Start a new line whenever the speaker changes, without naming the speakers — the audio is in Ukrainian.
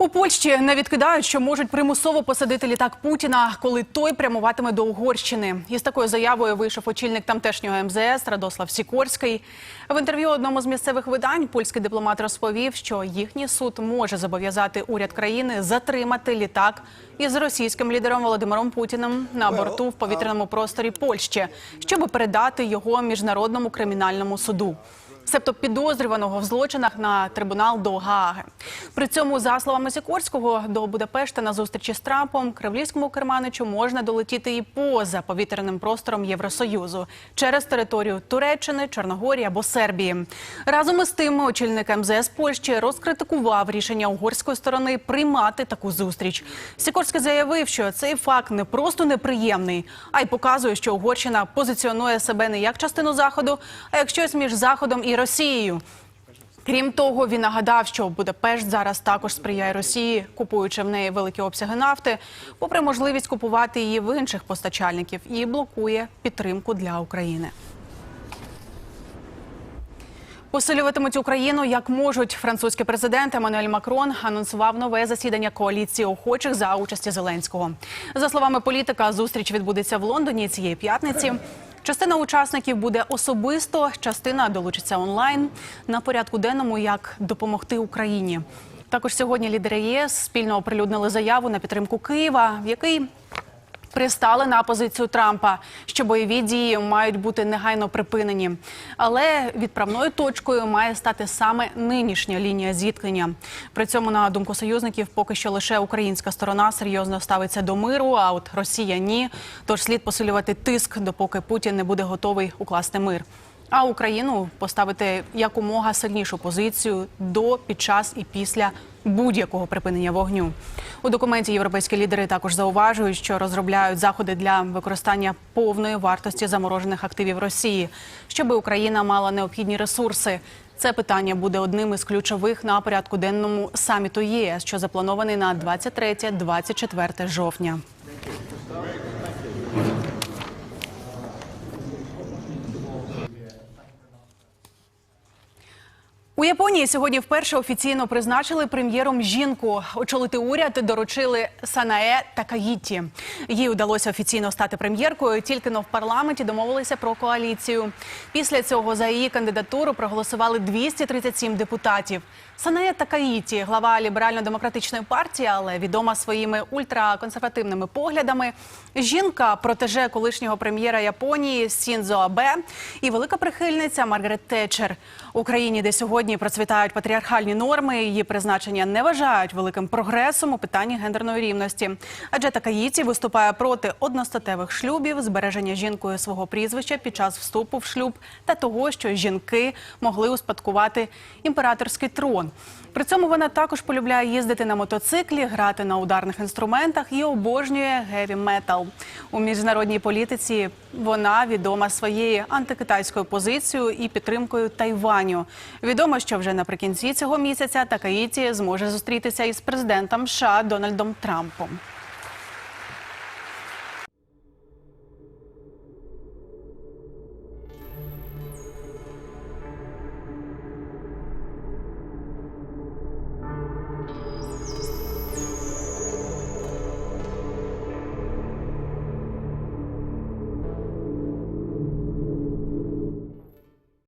У Польщі не відкидають, що можуть примусово посадити літак Путіна, коли той прямуватиме до Угорщини. Із такою заявою вийшов очільник тамтешнього МЗС Радослав Сікорський. В інтерв'ю одному з місцевих видань польський дипломат розповів, що їхній суд може зобов'язати уряд країни затримати літак із російським лідером Володимиром Путіним на борту в повітряному просторі Польщі, щоб передати його міжнародному кримінальному суду. Себто підозрюваного в злочинах на трибунал до Гааги. При цьому, за словами Сікорського, до Будапешта на зустрічі з Трампом кремлівському керманичу можна долетіти і поза повітряним простором Євросоюзу через територію Туреччини, Чорногорії або Сербії. Разом із тим, очільник МЗС Польщі розкритикував рішення угорської сторони приймати таку зустріч. Сікорський заявив, що цей факт не просто неприємний, а й показує, що Угорщина позиціонує себе не як частину заходу, а як щось між заходом і Росією. Крім того, він нагадав, що Будапешт зараз також сприяє Росії, купуючи в неї великі обсяги нафти, попри можливість купувати її в інших постачальників, і блокує підтримку для України. Посилюватимуть Україну як можуть. Французький президент Еммануель Макрон анонсував нове засідання коаліції охочих за участі Зеленського. За словами політика, зустріч відбудеться в Лондоні цієї п'ятниці. Частина учасників буде особисто, частина долучиться онлайн на порядку денному, як допомогти Україні. Також сьогодні лідери ЄС спільно оприлюднили заяву на підтримку Києва, в який пристали на позицію Трампа, що бойові дії мають бути негайно припинені. Але відправною точкою має стати саме нинішня лінія зіткнення. При цьому, на думку союзників, поки що лише українська сторона серйозно ставиться до миру, а от Росія ні. Тож слід посилювати тиск, допоки Путін не буде готовий укласти мир. А Україну поставити якомога сильнішу позицію до, під час і після будь-якого припинення вогню. У документі європейські лідери також зауважують, що розробляють заходи для використання повної вартості заморожених активів Росії, щоб Україна мала необхідні ресурси. Це питання буде одним із ключових на порядку денному саміту ЄС, що запланований на 23-24 жовтня. У Японії сьогодні вперше офіційно призначили прем'єром жінку. Очолити уряд доручили Санаe Такаїті. Їй вдалося офіційно стати прем'єркою. Тільки но в парламенті домовилися про коаліцію. Після цього за її кандидатуру проголосували 237 депутатів. Санаe Такаїті, глава ліберально-демократичної партії, але відома своїми ультраконсервативними поглядами. Жінка протеже колишнього прем'єра Японії Сінзо Абе і велика прихильниця Маргарет Тетчер. Україні, де сьогодні процвітають патріархальні норми, її призначення не вважають великим прогресом у питанні гендерної рівності. Адже Такаїті виступає проти одностатевих шлюбів, збереження жінкою свого прізвища під час вступу в шлюб та того, що жінки могли успадкувати імператорський трон. При цьому вона також полюбляє їздити на мотоциклі, грати на ударних інструментах і обожнює геві метал. У міжнародній політиці вона відома своєю антикитайською позицією і підтримкою Тайваню. Відомо, що вже наприкінці цього місяця Такаїті зможе зустрітися із президентом США Дональдом Трампом.